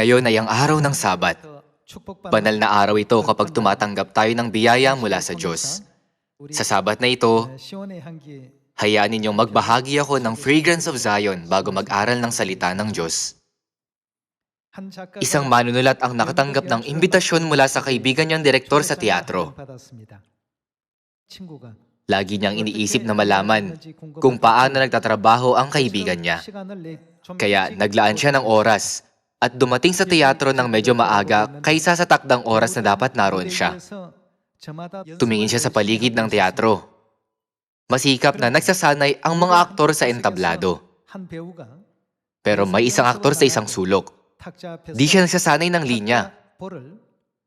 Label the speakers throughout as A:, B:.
A: Ngayon ay ang araw ng Sabat. Banal na araw ito kapag tumatanggap tayo ng biyaya mula sa Diyos. Sa Sabat na ito, hayaan ninyong magbahagi ako ng fragrance of Zion bago mag-aral ng salita ng Diyos. Isang manunulat ang nakatanggap ng imbitasyon mula sa kaibigan niyang direktor sa teatro. Lagi niyang iniisip na malaman kung paano nagtatrabaho ang kaibigan niya. Kaya naglaan siya ng oras at dumating sa teatro ng medyo maaga kaysa sa takdang oras na dapat naroon siya. Tumingin siya sa paligid ng teatro. Masikap na nagsasanay ang mga aktor sa entablado. Pero may isang aktor sa isang sulok. Di siya nagsasanay ng linya.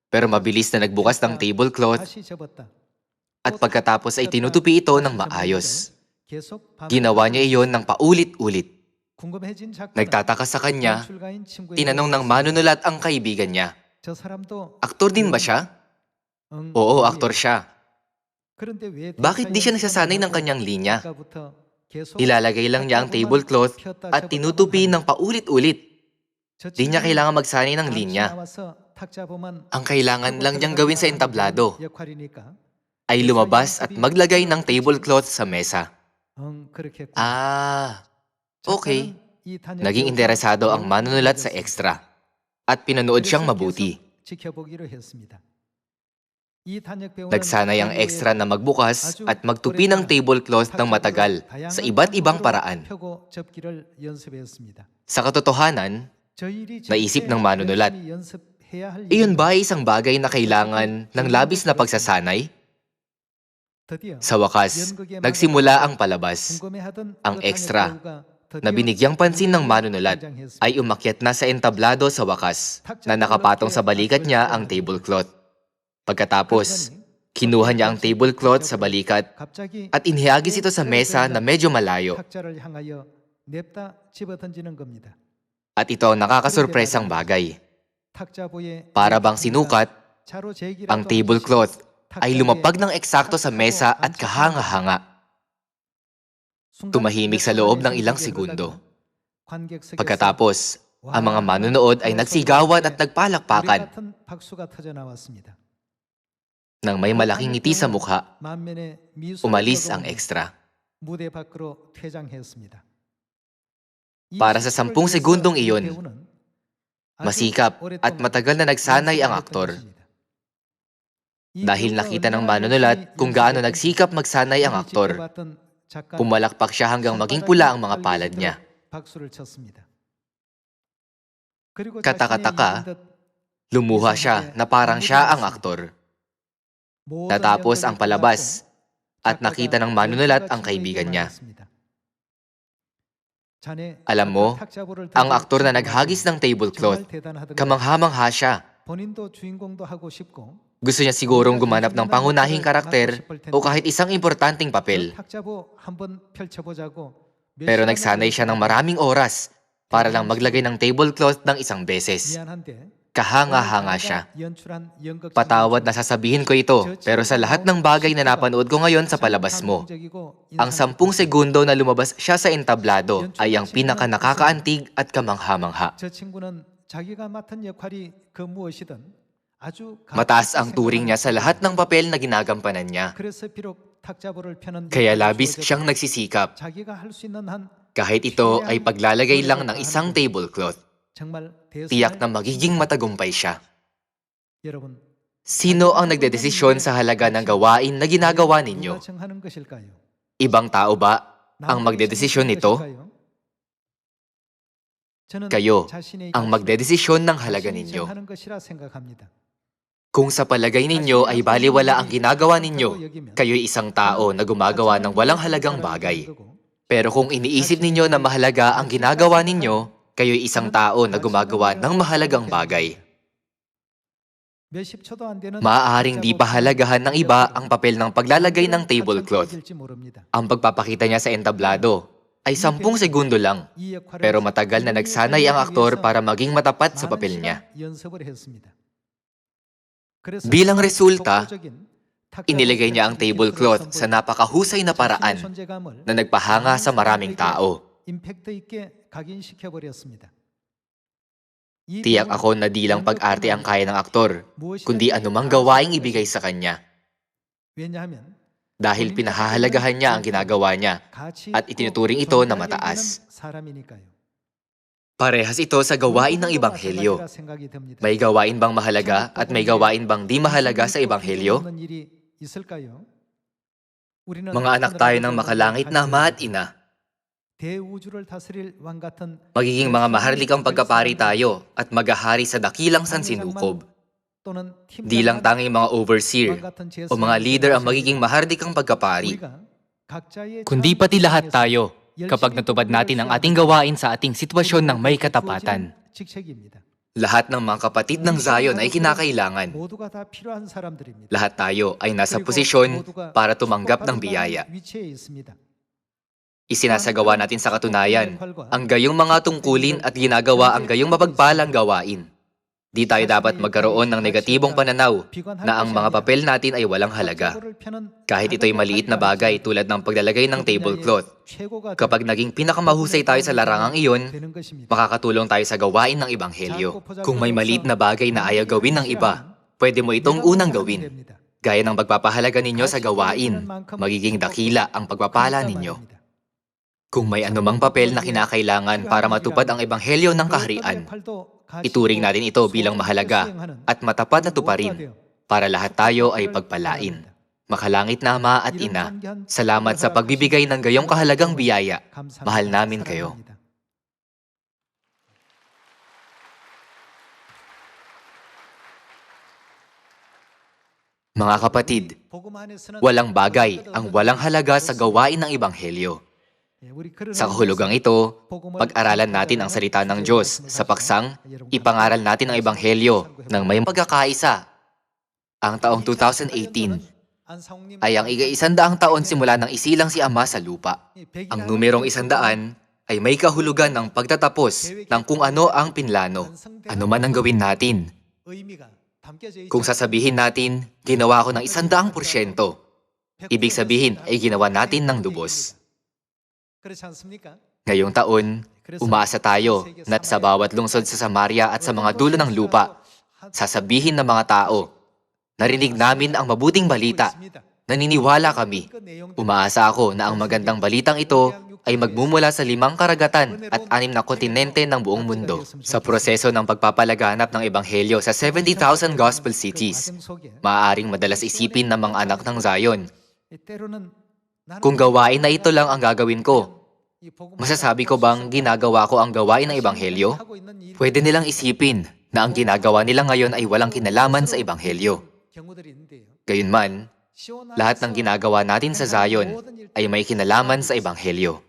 A: Pero mabilis na nagbukas ng tablecloth at pagkatapos ay tinutupi ito ng maayos. Ginawa niya iyon ng paulit-ulit. Nagtataka sa kanya, tinanong ng manunulat ang kaibigan niya, Aktor din ba siya? Oo, aktor siya. Bakit di siya nagsasanay ng kanyang linya? Ilalagay lang niya ang tablecloth at tinutupi ng paulit-ulit. Di niya kailangan magsanay ng linya. Ang kailangan lang niyang gawin sa entablado ay lumabas at maglagay ng tablecloth sa mesa. Ah, okay. Naging interesado ang manunulat sa extra at pinanood siyang mabuti. Nagsanay ang extra na magbukas at magtupi ng tablecloth ng matagal sa iba't ibang paraan. Sa katotohanan, naisip ng manunulat, iyon ba ay isang bagay na kailangan ng labis na pagsasanay? Sa wakas, nagsimula ang palabas. Ang extra na binigyang pansin ng manunulat ay umakyat na sa entablado sa wakas na nakapatong sa balikat niya ang tablecloth. Pagkatapos, kinuha niya ang tablecloth sa balikat at inihagis ito sa mesa na medyo malayo. At ito ang nakakasurpresang bagay. Para bang sinukat, ang tablecloth ay lumapag ng eksakto sa mesa at kahanga-hanga. Tumahimik sa loob ng ilang segundo. Pagkatapos, ang mga manunood ay nagsigawan at nagpalakpakan. Nang may malaking ngiti sa mukha, umalis ang ekstra. Para sa sampung segundong iyon, masikap at matagal na nagsanay ang aktor. Dahil nakita ng manunulat kung gaano nagsikap magsanay ang aktor, pumalakpak siya hanggang maging pula ang mga palad niya. Kataka-taka, lumuha siya na parang siya ang aktor. Natapos ang palabas at nakita ng manunulat ang kaibigan niya. Alam mo, ang aktor na naghagis ng tablecloth, kamangha-mangha siya. Gusto niya sigurong gumanap ng pangunahing karakter o kahit isang importanteng papel. Pero nagsanay siya ng maraming oras para lang maglagay ng tablecloth ng isang beses. Kahanga-hanga siya. Patawad na sasabihin ko ito, pero sa lahat ng bagay na napanood ko ngayon sa palabas mo, ang sampung segundo na lumabas siya sa entablado ay ang pinaka nakakaantig at kamangha-mangha. Mataas ang turing niya sa lahat ng papel na ginagampanan niya. Kaya labis siyang nagsisikap. Kahit ito ay paglalagay lang ng isang tablecloth, tiyak na magiging matagumpay siya. Sino ang nagdedesisyon sa halaga ng gawain na ginagawa ninyo? Ibang tao ba ang magdedesisyon nito? Kayo ang magdedesisyon ng halaga ninyo. Kung sa palagay ninyo ay baliwala ang ginagawa ninyo, kayo'y isang tao na gumagawa ng walang halagang bagay. Pero kung iniisip ninyo na mahalaga ang ginagawa ninyo, kayo'y isang tao na gumagawa ng mahalagang bagay. Maaaring di pahalagahan ng iba ang papel ng paglalagay ng tablecloth. Ang pagpapakita niya sa entablado ay sampung segundo lang, pero matagal na nagsanay ang aktor para maging matapat sa papel niya. Bilang resulta, inilagay niya ang tablecloth sa napakahusay na paraan na nagpahanga sa maraming tao. Tiyak ako na di lang pag-arte ang kaya ng aktor, kundi anumang gawaing ibigay sa kanya. Dahil pinahahalagahan niya ang ginagawa niya at itinuturing ito na mataas. Parehas ito sa gawain ng Ebanghelyo. May gawain bang mahalaga at may gawain bang di mahalaga sa Ebanghelyo? Mga anak tayo ng makalangit na ama at ina. Magiging mga maharlikang pagkapari tayo at maghahari sa dakilang sansinukob. Di lang tanging mga overseer o mga leader ang magiging mahardikang pagkapari, kundi pati lahat tayo kapag natupad natin ang ating gawain sa ating sitwasyon ng may katapatan. Lahat ng mga kapatid ng Zion ay kinakailangan. Lahat tayo ay nasa posisyon para tumanggap ng biyaya. Isinasagawa natin sa katunayan ang gayong mga tungkulin at ginagawa ang gayong mapagpalang gawain. Di tayo dapat magkaroon ng negatibong pananaw na ang mga papel natin ay walang halaga. Kahit ito'y maliit na bagay tulad ng paglalagay ng tablecloth. Kapag naging pinakamahusay tayo sa larangang iyon, makakatulong tayo sa gawain ng Ebanghelyo. Kung may maliit na bagay na ayaw gawin ng iba, pwede mo itong unang gawin. Gaya ng pagpapahalaga ninyo sa gawain, magiging dakila ang pagpapala ninyo. Kung may anumang papel na kinakailangan para matupad ang Ebanghelyo ng kaharian, ituring natin ito bilang mahalaga at matapat na tuparin para lahat tayo ay pagpalain. Makalangit na Ama at Ina, salamat sa pagbibigay ng gayong kahalagang biyaya. Mahal namin kayo. Mga kapatid, walang bagay ang walang halaga sa gawain ng Ebanghelyo. Sa kahulugang ito, pag-aralan natin ang salita ng Diyos. Sa paksang, ipangaral natin ang Ebanghelyo ng may pagkakaisa. Ang taong 2018 ay ang iga-isandaang taon simula ng isilang si Ama sa lupa. Ang numerong isandaan ay may kahulugan ng pagtatapos ng kung ano ang pinlano. Ano man ang gawin natin. Kung sasabihin natin, ginawa ko ng isandaang porsyento, ibig sabihin ay ginawa natin ng lubos. Ngayong taon, umaasa tayo na sa bawat lungsod sa Samaria at sa mga dulo ng lupa, sasabihin ng mga tao, narinig namin ang mabuting balita, naniniwala kami. Umaasa ako na ang magandang balitang ito ay magmumula sa limang karagatan at anim na kontinente ng buong mundo. Sa proseso ng pagpapalaganap ng Ebanghelyo sa 70,000 gospel cities, maaaring madalas isipin ng mga anak ng Zion, kung gawain na ito lang ang gagawin ko, masasabi ko bang ginagawa ko ang gawain ng Ebanghelyo? Pwede nilang isipin na ang ginagawa nila ngayon ay walang kinalaman sa Ebanghelyo. Gayunman, lahat ng ginagawa natin sa Zion ay may kinalaman sa Ebanghelyo.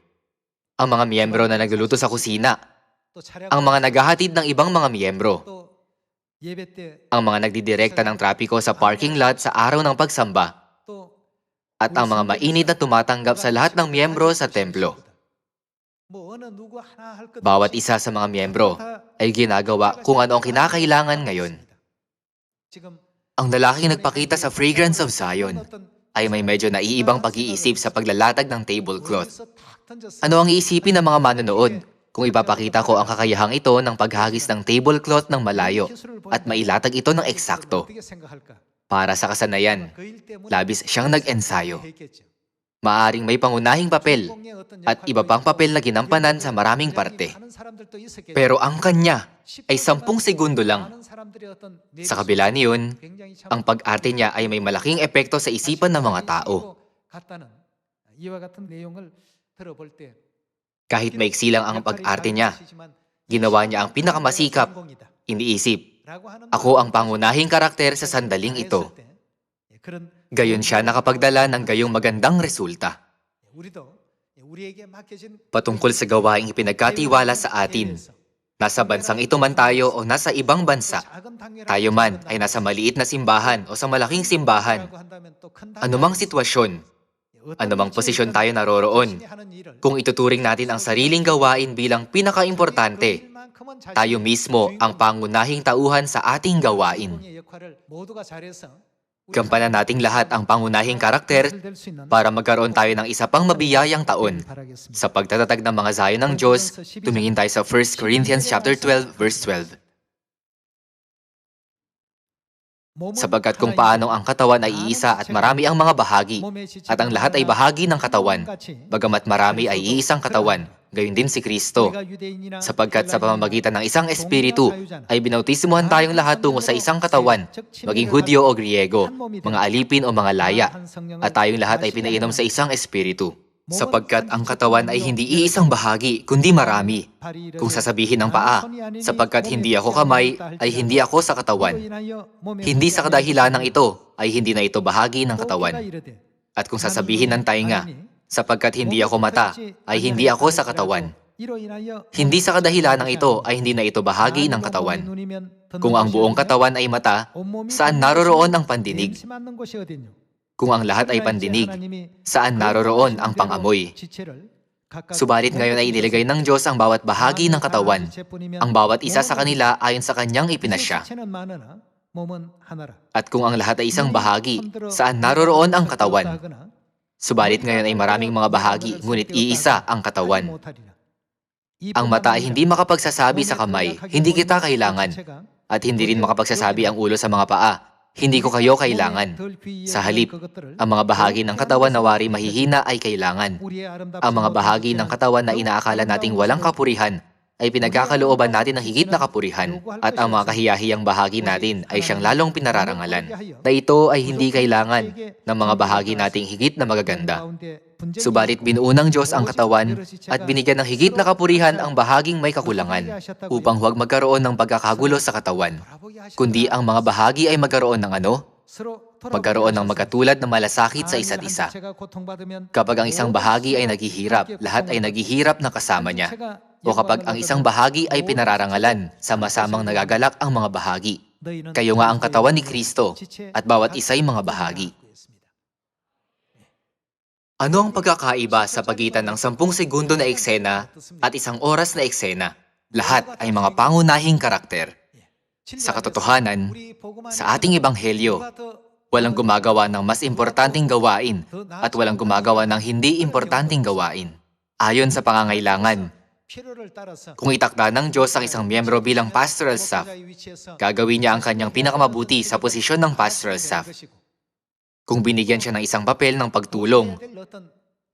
A: Ang mga miyembro na nagluluto sa kusina, ang mga naghahatid ng ibang mga miyembro, ang mga nagdidirekta ng trapiko sa parking lot sa araw ng pagsamba, at ang mga mainit na tumatanggap sa lahat ng miyembro sa templo. Bawat isa sa mga miyembro ay ginagawa kung ano ang kinakailangan ngayon. Ang lalaking nagpakita sa Fragrance of Zion ay may medyo naiibang pag-iisip sa paglalatag ng tablecloth. Ano ang iisipin ng mga manonood? Kung ipapakita ko ang kakayahang ito ng paghagis ng tablecloth ng malayo at mailatag ito ng eksakto? Para sa kasanayan, labis siyang nag-ensayo. Maaring may pangunahing papel at iba pang papel na ginampanan sa maraming parte. Pero ang kanya ay sampung segundo lang. Sa kabila niyon, ang pag-arte niya ay may malaking epekto sa isipan ng mga tao. Kahit maiksi lang ang pag-arte niya, ginawa niya ang pinakamasikap, iniisip, ako ang pangunahing karakter sa sandaling ito. Gayon siya nakapagdala ng gayong magandang resulta. Patungkol sa gawaing ipinagkatiwala sa atin, nasa bansang ito man tayo o nasa ibang bansa, tayo man ay nasa maliit na simbahan o sa malaking simbahan, anumang sitwasyon, anumang posisyon tayo naroroon, kung ituturing natin ang sariling gawain bilang pinakaimportante, tayo mismo ang pangunahing tauhan sa ating gawain. Gampanan nating lahat ang pangunahing karakter para magkaroon tayo ng isa pang mabiyayang taon. Sa pagtatatag ng mga zayo ng Diyos, tumingin tayo sa 1 Corinthians chapter 12 verse 12. Sapagkat kung paano ang katawan ay iisa at marami ang mga bahagi, at ang lahat ay bahagi ng katawan, bagamat marami ay iisang katawan, gayon din si Kristo. Sapagkat sa pamamagitan ng isang espiritu, ay binautismuhan tayong lahat tungo sa isang katawan, maging Hudyo o Griego, mga alipin o mga laya, at tayong lahat ay pinainom sa isang espiritu. Sapagkat ang katawan ay hindi iisang bahagi, kundi marami. Kung sasabihin ng paa, sapagkat hindi ako kamay, ay hindi ako sa katawan. Hindi sa kadahilanang ito, ay hindi na ito bahagi ng katawan. At kung sasabihin ng tainga, sapagkat hindi ako mata, ay hindi ako sa katawan. Hindi sa kadahilanang ito, ay hindi na ito bahagi ng katawan. Kung ang buong katawan ay mata, saan naroroon ang pandinig? Kung ang lahat ay pandinig, saan naroroon ang pangamoy? Subalit ngayon ay inilagay ng Diyos ang bawat bahagi ng katawan, ang bawat isa sa kanila ayon sa kanyang ipinasya. At kung ang lahat ay isang bahagi, saan naroroon ang katawan? Subalit ngayon ay maraming mga bahagi, ngunit iisa ang katawan. Ang mata ay hindi makapagsasabi sa kamay, hindi kita kailangan. At hindi rin makapagsasabi ang ulo sa mga paa, hindi ko kayo kailangan. Sa halip, ang mga bahagi ng katawan na wari mahihina ay kailangan. Ang mga bahagi ng katawan na inaakala nating walang kapurihan ay pinagkakalooban natin ng higit na kapurihan at ang mga kahiyahiyang bahagi natin ay siyang lalong pinararangalan na ito ay hindi kailangan ng mga bahagi nating higit na magaganda. Subalit binuo ng Diyos ang katawan at binigyan ng higit na kapurihan ang bahaging may kakulangan upang huwag magkaroon ng pagkakagulo sa katawan, kundi ang mga bahagi ay magkaroon ng ano? Magkaroon ng magkatulad na malasakit sa isa't isa. Kapag ang isang bahagi ay naghihirap, lahat ay naghihirap na kasama niya. O kapag ang isang bahagi ay pinararangalan, sama-samang nagagalak ang mga bahagi. Kayo nga ang katawan ni Kristo at bawat isa'y mga bahagi. Ano ang pagkakaiba sa pagitan ng 10 segundo na eksena at isang oras na eksena? Lahat ay mga pangunahing karakter. Sa katotohanan, sa ating ebanghelyo, walang gumagawa ng mas importanteng gawain at walang gumagawa ng hindi importanteng gawain. Ayon sa pangangailangan, kung itakda ng Diyos ang isang miyembro bilang pastoral staff, gagawin niya ang kanyang pinakamabuti sa posisyon ng pastoral staff. Kung binigyan siya ng isang papel ng pagtulong,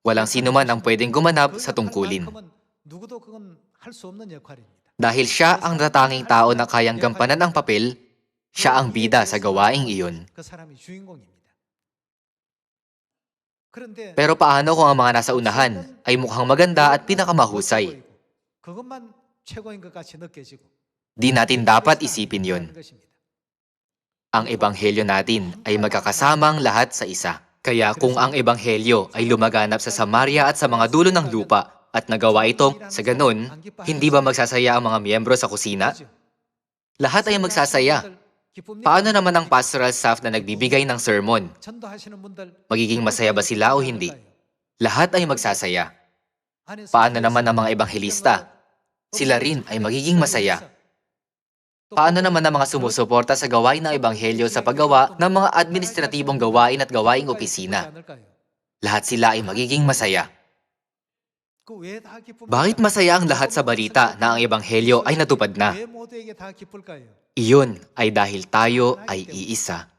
A: walang sino man ang pwedeng gumanap sa tungkulin. Dahil siya ang natanging tao na kayang gampanan ang papel, siya ang bida sa gawaing iyon. Pero paano kung ang mga nasa unahan ay mukhang maganda at pinakamahusay? Di natin dapat isipin yon. Ang ebanghelyo natin ay magkakasamang lahat sa isa. Kaya kung ang ebanghelyo ay lumaganap sa Samaria at sa mga dulo ng lupa at nagawa ito sa ganun, hindi ba magsasaya ang mga miyembro sa kusina? Lahat ay magsasaya. Paano naman ang pastoral staff na nagbibigay ng sermon? Magiging masaya ba sila o hindi? Lahat ay magsasaya. Paano naman ang mga ebanghelista? Sila rin ay magiging masaya. Paano naman ang mga sumusuporta sa gawain ng ebanghelyo sa paggawa ng mga administratibong gawain at gawaing opisina? Lahat sila ay magiging masaya. Bakit masaya ang lahat sa balita na ang ebanghelyo ay natupad na? Iyon ay dahil tayo ay iisa.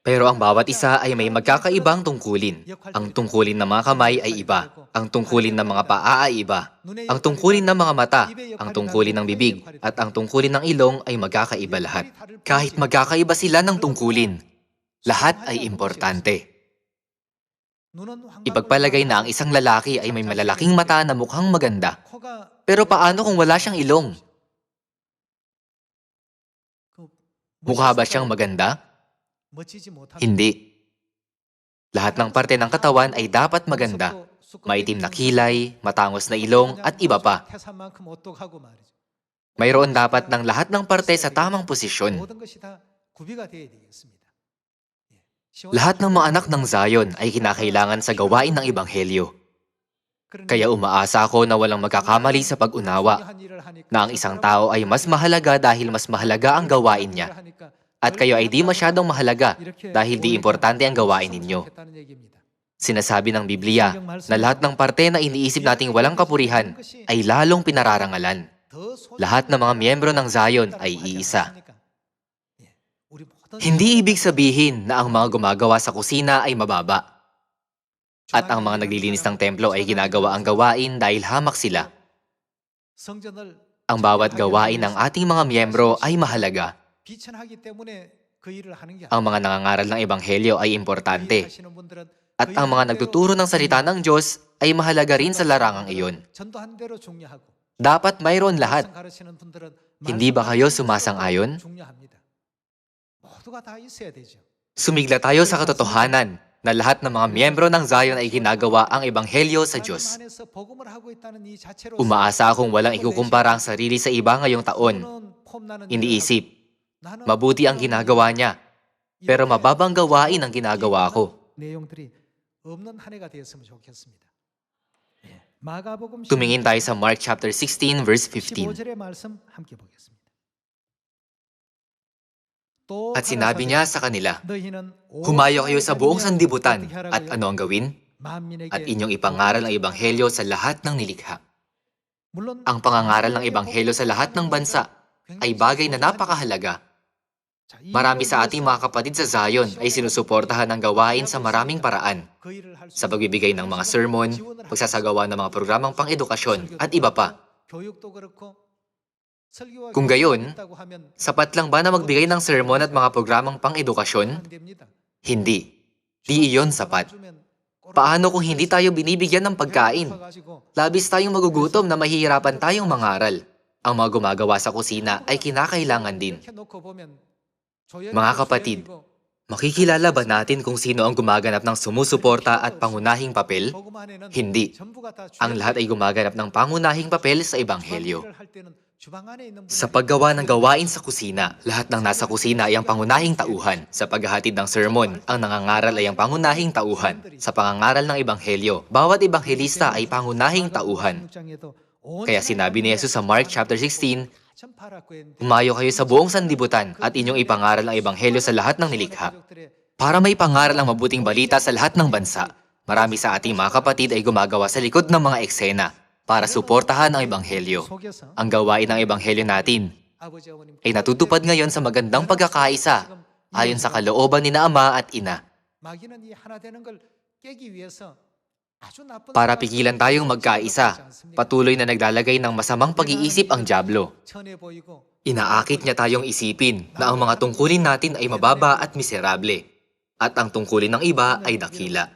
A: Pero ang bawat isa ay may magkakaibang tungkulin. Ang tungkulin ng mga kamay ay iba. Ang tungkulin ng mga paa ay iba. Ang tungkulin ng mga mata, ang tungkulin ng bibig, at ang tungkulin ng ilong ay magkakaiba lahat. Kahit magkakaiba sila ng tungkulin, lahat ay importante. Ipagpalagay na ang isang lalaki ay may malalaking mata na mukhang maganda. Pero paano kung wala siyang ilong? Mukha ba siyang maganda? Hindi. Lahat ng parte ng katawan ay dapat maganda. Maitim na kilay, matangos na ilong, at iba pa. Mayroon dapat ng lahat ng parte sa tamang posisyon. Lahat ng mga anak ng Zion ay kinakailangan sa gawain ng Ebanghelyo. Kaya umaasa ako na walang magkakamali sa pag-unawa, na ang isang tao ay mas mahalaga dahil mas mahalaga ang gawain niya, at kayo ay di masyadong mahalaga dahil di importante ang gawain ninyo. Sinasabi ng Biblia na lahat ng parte na iniisip nating walang kapurihan ay lalong pinararangalan. Lahat ng mga miyembro ng Zion ay iisa. Hindi ibig sabihin na ang mga gumagawa sa kusina ay mababa. At ang mga naglilinis ng templo ay ginagawa ang gawain dahil hamak sila. Ang bawat gawain ng ating mga miyembro ay mahalaga. Ang mga nangangaral ng ebanghelyo ay importante. At ang mga nagtuturo ng salita ng Diyos ay mahalaga rin sa larangang iyon. Dapat mayroon lahat. Hindi ba kayo sumasang-ayon? Sumigla tayo sa katotohanan na lahat ng mga miyembro ng Zion ay ginagawa ang ebanghelyo sa Diyos. Umaasa akong walang ikukumpara ang sarili sa iba ngayong taon. Iniisip, Mabuti ang ginagawa niya, pero mababang gawain ang ginagawa ko. Tumingin tayo sa Mark chapter 16 verse 15. At sinabi niya sa kanila, Humayo kayo sa buong sandibutan at ano ang gawin? At inyong ipangaral ang ebanghelyo sa lahat ng nilikha. Ang pangangaral ng ebanghelyo sa lahat ng bansa ay bagay na napakahalaga Marami sa ating mga kapatid sa Zion ay sinusuportahan ng gawain sa maraming paraan. Sa pagbibigay ng mga sermon, pagsasagawa ng mga programang pang-edukasyon at iba pa. Kung gayon, sapat lang ba na magbigay ng sermon at mga programang pang-edukasyon? Hindi. Di iyon sapat. Paano kung hindi tayo binibigyan ng pagkain? Labis tayong magugutom na mahihirapan tayong mangaral. Ang mga gumagawa sa kusina ay kinakailangan din.
B: Mga kapatid,
A: Makikilala ba natin kung sino ang gumaganap ng sumusuporta at pangunahing papel? Hindi. Ang lahat ay gumaganap ng pangunahing papel sa Ebanghelyo. Sa paggawa ng gawain sa kusina, lahat ng nasa kusina ay ang pangunahing tauhan. Sa paghahatid ng sermon, ang nangangaral ay ang pangunahing tauhan. Sa pangangaral ng ebanghelyo, bawat ebanghelista ay pangunahing tauhan. Kaya sinabi ni Jesus sa Mark chapter 16, Umayo kayo sa buong sandibutan at inyong ipangaral ang ebanghelyo sa lahat ng nilikha. Para may pangaral ang mabuting balita sa lahat ng bansa, marami sa ating mga kapatid ay gumagawa sa likod ng mga eksena para suportahan ang ebanghelyo. Ang gawain ng ebanghelyo natin ay natutupad ngayon sa magandang pagkakaisa ayon sa kalooban ni na Ama at Ina. Para pigilan tayong magkaisa, patuloy na naglalagay ng masamang pag-iisip ang Diablo. Inaakit niya tayong isipin na ang mga tungkulin natin ay mababa at miserable, at ang tungkulin ng iba ay dakila.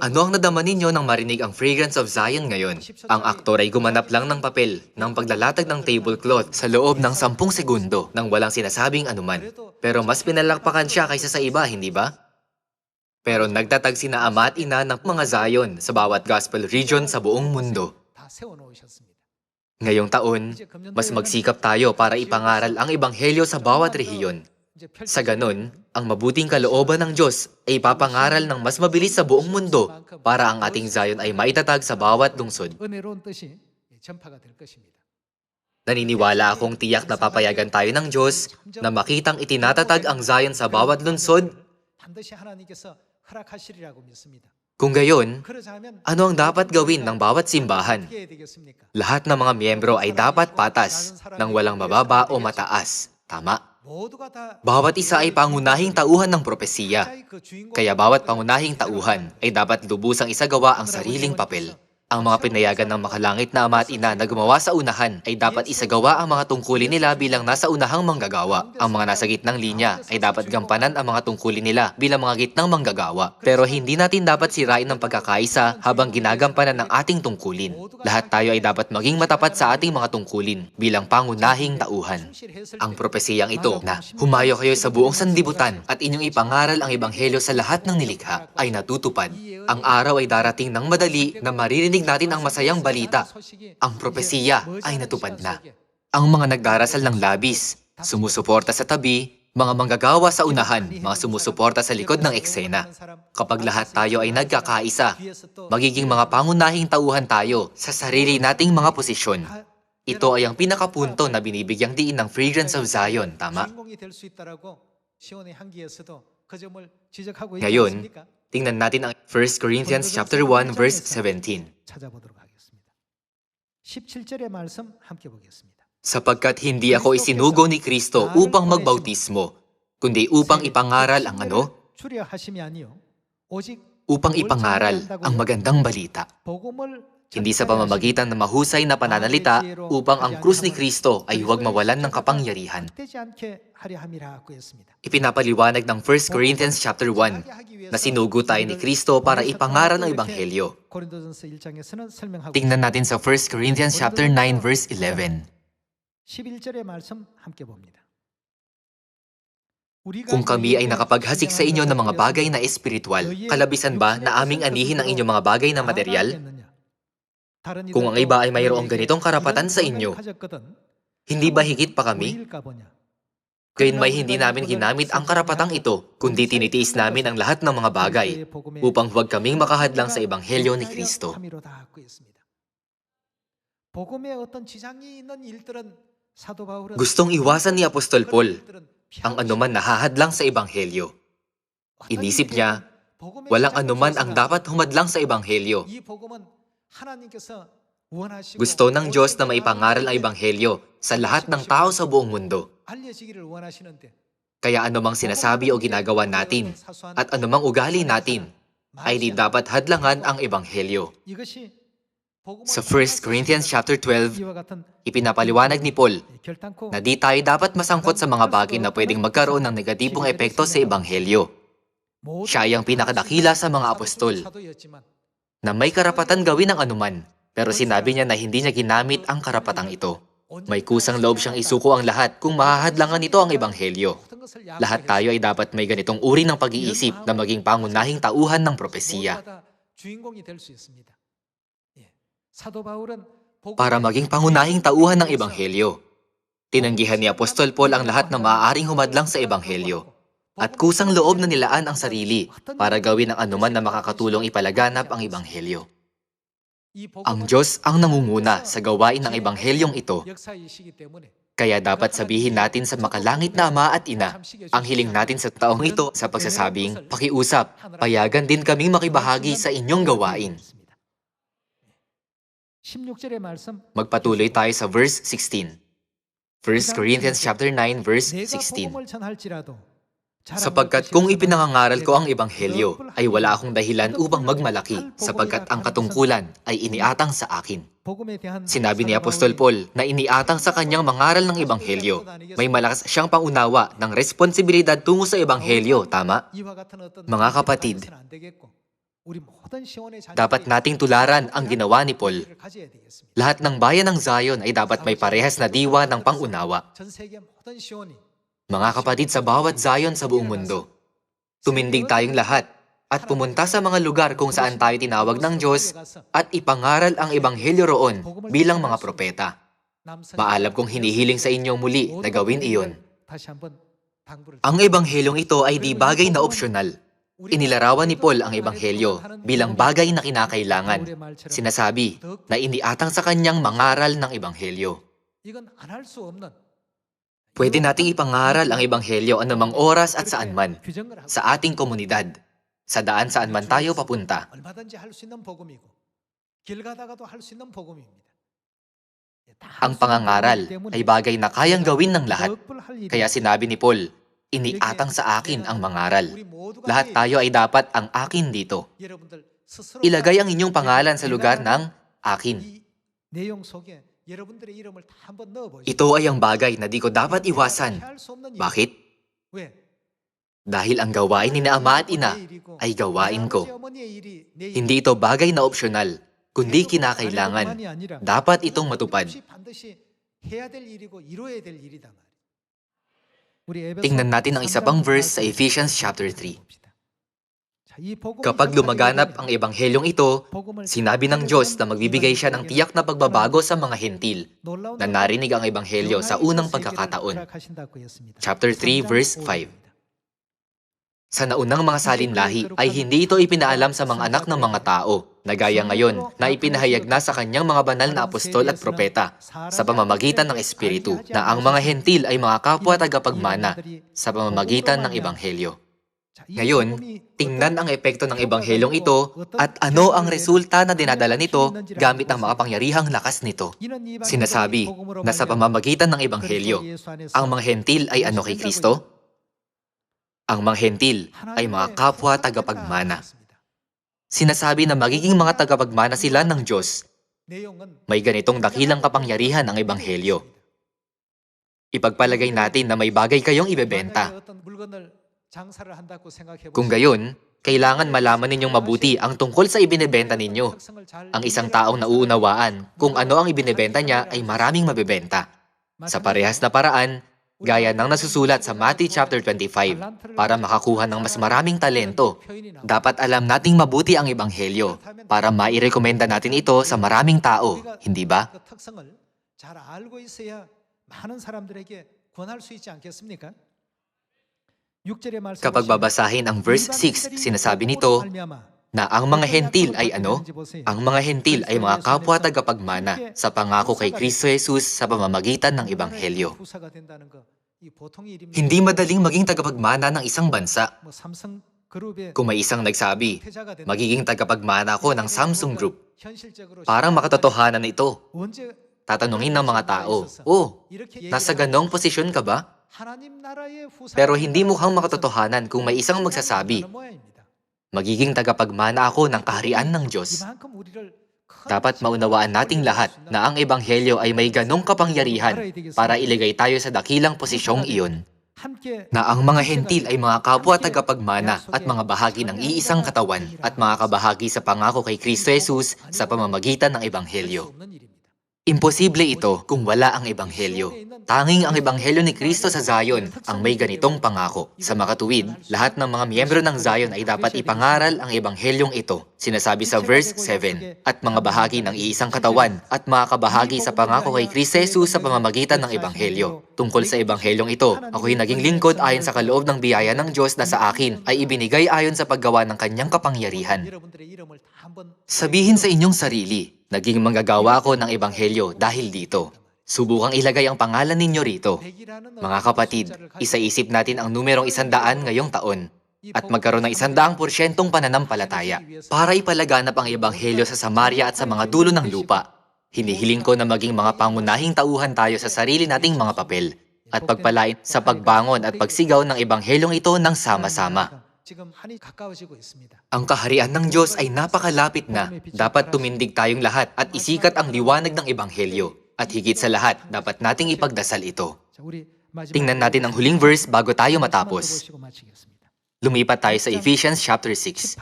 A: Ano ang nadama ninyo nang marinig ang Fragrance of Zion ngayon? Ang aktor ay gumanap lang ng papel ng paglalatag ng tablecloth sa loob ng sampung segundo nang walang sinasabing anuman. Pero mas pinalakpakan siya kaysa sa iba, hindi ba? Pero nagtatag sina ama at ina ng mga Zion sa bawat gospel region sa buong mundo. Ngayong taon, mas magsikap tayo para ipangaral ang ebanghelyo sa bawat rehiyon. Sa ganun, ang mabuting kalooban ng Diyos ay ipapangaral ng mas mabilis sa buong mundo para ang ating Zion ay maitatag sa bawat lungsod. Naniniwala akong tiyak na papayagan tayo ng Diyos na makitang itinatatag ang Zion sa bawat lungsod kung gayon, ano ang dapat gawin ng bawat simbahan? Lahat ng mga miyembro ay dapat patas ng walang mababa o mataas. Tama. Bawat isa ay pangunahing tauhan ng propesiya. Kaya bawat pangunahing tauhan ay dapat lubusang isagawa ang sariling papel. Ang mga pinayagan ng makalangit na ama at ina na gumawa sa unahan ay dapat isagawa ang mga tungkulin nila bilang nasa unahang manggagawa. Ang mga nasa gitnang linya ay dapat gampanan ang mga tungkulin nila bilang mga gitnang manggagawa. Pero hindi natin dapat sirain ng pagkakaisa habang ginagampanan ng ating tungkulin. Lahat tayo ay dapat maging matapat sa ating mga tungkulin bilang pangunahing tauhan. Ang propesiyang ito na humayo kayo sa buong sandibutan at inyong ipangaral ang ebanghelyo sa lahat ng nilikha ay natutupad. Ang araw ay darating ng madali na maririnig Narinig natin ang masayang balita. Ang propesiya ay natupad na. Ang mga nagdarasal ng labis, sumusuporta sa tabi, mga manggagawa sa unahan, mga sumusuporta sa likod ng eksena. Kapag lahat tayo ay nagkakaisa, magiging mga pangunahing tauhan tayo sa sarili nating mga posisyon. Ito ay ang pinakapunto na binibigyang diin ng Fragrance of Zion, tama? Ngayon, tingnan natin ang 1 Corinthians chapter 1 verse 17.
B: 찾아보도록 하겠습니다. 17절의 말씀 함께 보겠습니다.
A: Sapagkat hindi ako isinugo ni Kristo upang magbautismo, kundi upang ipangaral ang ano?
B: 주려 하심이 아니요 오직
A: Upang ipangaral ang magandang balita. hindi sa pamamagitan ng mahusay na pananalita upang ang krus ni Kristo ay huwag mawalan ng kapangyarihan. Ipinapaliwanag ng 1 Corinthians chapter 1 na sinugo tayo ni Kristo para ipangaral ang ebanghelyo. Tingnan natin sa 1 Corinthians chapter 9 verse 11. Kung kami ay nakapaghasik sa inyo ng mga bagay na espiritual, kalabisan ba na aming anihin ang inyong mga bagay na material? Kung ang iba ay mayroong ganitong karapatan sa inyo, Hindi ba higit pa kami? Gayon may hindi namin ginamit ang karapatang ito, kundi tinitiis namin ang lahat ng mga bagay upang huwag kaming makahadlang sa Ebanghelyo ni Kristo. Gustong iwasan ni Apostol Paul ang anuman nahahadlang sa Ebanghelyo. Inisip niya, walang anuman ang dapat humadlang sa Ebanghelyo. Gusto ng Diyos na maipangaral ang Ebanghelyo sa lahat ng tao sa buong mundo. Kaya anumang sinasabi o ginagawa natin at anumang ugali natin ay di dapat hadlangan ang Ebanghelyo. Sa 1 Corinthians chapter 12, ipinapaliwanag ni Paul na di tayo dapat masangkot sa mga bagay na pwedeng magkaroon ng negatibong epekto sa Ebanghelyo. Siya ay ang pinakadakila sa mga apostol na may karapatan gawin ang anuman, pero sinabi niya na hindi niya ginamit ang karapatang ito. May kusang loob siyang isuko ang lahat kung mahahadlangan nito ang Ebanghelyo. Lahat tayo ay dapat may ganitong uri ng pag-iisip na maging pangunahing tauhan ng propesiya. Para maging pangunahing tauhan ng Ebanghelyo. Tinanggihan ni Apostol Paul ang lahat na maaaring humadlang sa Ebanghelyo. At kusang loob na nilaan ang sarili para gawin ang anuman na makakatulong ipalaganap ang Ebanghelyo. Ang Diyos ang nangunguna sa gawain ng Ebanghelyong ito, kaya dapat sabihin natin sa makalangit na Ama at Ina ang hiling natin sa taong ito sa pagsasabing, Pakiusap, payagan din kaming makibahagi sa inyong gawain. Magpatuloy tayo sa verse 16. 1 Corinthians chapter 9 verse 16. Sapagkat kung ipinangangaral ko ang ebanghelyo, ay wala akong dahilan upang magmalaki, sapagkat ang katungkulan ay iniatang sa akin. Sinabi ni Apostol Paul na iniatang sa kanyang mangaral ng ebanghelyo. May malakas siyang pangunawa ng responsibilidad tungo sa ebanghelyo, tama? Mga kapatid, dapat nating tularan ang ginawa ni Paul. Lahat ng bayan ng Zion ay dapat may parehas na diwa ng pangunawa. Mga kapatid sa bawat Zion sa buong mundo, tumindig tayong lahat at pumunta sa mga lugar kung saan tayo tinawag ng Diyos at ipangaral ang ebanghelyo roon bilang mga propeta. Maalam kong hinihiling sa inyo muli na gawin iyon. Ang ebanghelyong ito ay di bagay na opsyonal. Inilarawan ni Paul ang ebanghelyo bilang bagay na kinakailangan. Sinasabi na iniatang sa kanyang mangaral ng ebanghelyo. Pwede nating ipangaral ang Ebanghelyo anumang oras at saan man, sa ating komunidad, sa daan saan man tayo papunta. Ang pangangaral ay bagay na kayang gawin ng lahat. Kaya sinabi ni Paul, iniatang sa akin ang mangaral. Lahat tayo ay dapat ang akin dito. Ilagay ang inyong pangalan sa lugar ng akin. Ito ay ang bagay na di ko dapat iwasan. Bakit? Dahil ang gawain ni na ama at ina ay gawain ko. Hindi ito bagay na opsyonal, kundi kinakailangan. Dapat itong matupad. Tingnan natin ang isa pang verse sa Ephesians chapter 3. Kapag lumaganap ang ebanghelyong ito, sinabi ng Diyos na magbibigay siya ng tiyak na pagbabago sa mga hentil na narinig ang ebanghelyo sa unang pagkakataon. Chapter 3 verse 5. Sa naunang mga salinlahi ay hindi ito ipinaalam sa mga anak ng mga tao, na gaya ngayon na ipinahayag na sa kanyang mga banal na apostol at propeta sa pamamagitan ng Espiritu na ang mga hentil ay mga kapwa tagapagmana sa pamamagitan ng Ebanghelyo. Ngayon, tingnan ang epekto ng Ebanghelyong ito at ano ang resulta na dinadala nito gamit ang makapangyarihang lakas nito. Sinasabi na sa pamamagitan ng Ebanghelyo, ang mga hentil ay ano kay Kristo? Ang mga hentil ay mga kapwa tagapagmana. Sinasabi na magiging mga tagapagmana sila ng Diyos. May ganitong dakilang kapangyarihan ang Ebanghelyo. Ipagpalagay natin na may bagay kayong ibebenta. Kung gayon, kailangan malaman ninyong mabuti ang tungkol sa ibinebenta ninyo. Ang isang taong nauunawaan kung ano ang ibinebenta niya ay maraming mabebenta. Sa parehas na paraan, gaya ng nasusulat sa Matthew chapter 25, para makakuha ng mas maraming talento, dapat alam nating mabuti ang ebanghelyo para mairekomenda natin ito sa maraming tao, hindi ba?
B: 그 특성을 잘 알고 있어야 많은 사람들에게 권할 수 있지 않겠습니까?
A: Kapag babasahin ang verse 6, sinasabi nito na ang mga hentil ay ano? Ang mga hentil ay mga kapwa tagapagmana sa pangako kay Kristo Jesus sa pamamagitan ng Ebanghelyo. Hindi madaling maging tagapagmana ng isang bansa. Kung may isang nagsabi, magiging tagapagmana ako ng Samsung Group. Parang makatotohanan ito. Tatanungin ng mga tao, Oh, nasa ganong posisyon ka ba? Pero hindi mukhang makatotohanan kung may isang magsasabi, magiging tagapagmana ako ng kaharian ng Diyos. Dapat maunawaan nating lahat na ang ebanghelyo ay may ganong kapangyarihan para ilagay tayo sa dakilang posisyong iyon na ang mga hentil ay mga kapwa tagapagmana at mga bahagi ng iisang katawan at mga kabahagi sa pangako kay Kristo Jesus sa pamamagitan ng ebanghelyo. Imposible ito kung wala ang ebanghelyo. Tanging ang ebanghelyo ni Kristo sa Zion ang may ganitong pangako. Sa makatuwid, lahat ng mga miyembro ng Zion ay dapat ipangaral ang ebanghelyong ito. Sinasabi sa verse 7, at mga bahagi ng iisang katawan at mga kabahagi sa pangako kay Kristo sa pamamagitan ng ebanghelyo. Tungkol sa ebanghelyong ito, ako'y naging lingkod ayon sa kaloob ng biyaya ng Diyos na sa akin ay ibinigay ayon sa paggawa ng kanyang kapangyarihan. Sabihin sa inyong sarili, naging manggagawa ko ng ebanghelyo dahil dito. Subukang ilagay ang pangalan ninyo rito. Mga kapatid, isaisip natin ang numerong isandaan ngayong taon at magkaroon ng isandaang porsyentong pananampalataya para ipalaganap ang ebanghelyo sa Samaria at sa mga dulo ng lupa. Hinihiling ko na maging mga pangunahing tauhan tayo sa sarili nating mga papel at pagpalain sa pagbangon at pagsigaw ng ebanghelyong ito ng sama-sama. Ang kaharian ng Diyos ay napakalapit na. Dapat tumindig tayong lahat at isikat ang liwanag ng Ebanghelyo. At higit sa lahat, dapat nating ipagdasal ito. Tingnan natin ang huling verse bago tayo matapos. Lumipat tayo sa Ephesians chapter 6.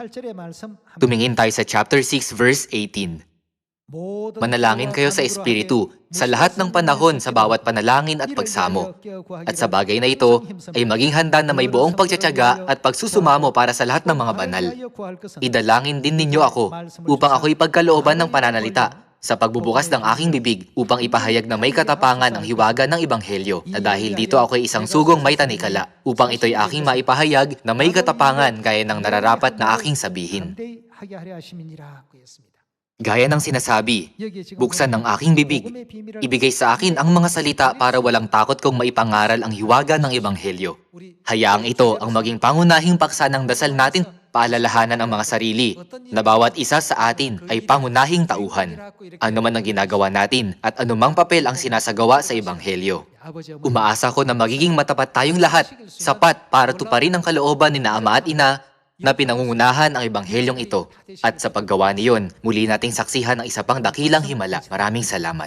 A: Tumingin tayo sa chapter 6 verse 18. Manalangin kayo sa Espiritu sa lahat ng panahon sa bawat panalangin at pagsamo. At sa bagay na ito ay maging handa na may buong pagtsatsaga at pagsusumamo para sa lahat ng mga banal. Idalangin din ninyo ako upang ako ipagkalooban ng pananalita sa pagbubukas ng aking bibig upang ipahayag na may katapangan ang hiwaga ng Ebanghelyo na dahil dito ako ay isang sugong may tanikala upang ito'y aking maipahayag na may katapangan gaya ng nararapat na aking sabihin. Gaya ng sinasabi, buksan ng aking bibig, ibigay sa akin ang mga salita para walang takot kong maipangaral ang hiwaga ng Ebanghelyo. Hayaang ito ang maging pangunahing paksa ng dasal natin paalalahanan ang mga sarili na bawat isa sa atin ay pangunahing tauhan. Ano man ang ginagawa natin at anumang papel ang sinasagawa sa Ebanghelyo. Umaasa ko na magiging matapat tayong lahat, sapat para tuparin ang kalooban ni na Ama at Ina na pinangungunahan ang ebanghelyong ito at sa paggawa niyon, muli nating saksihan ang isa pang dakilang himala. Maraming salamat.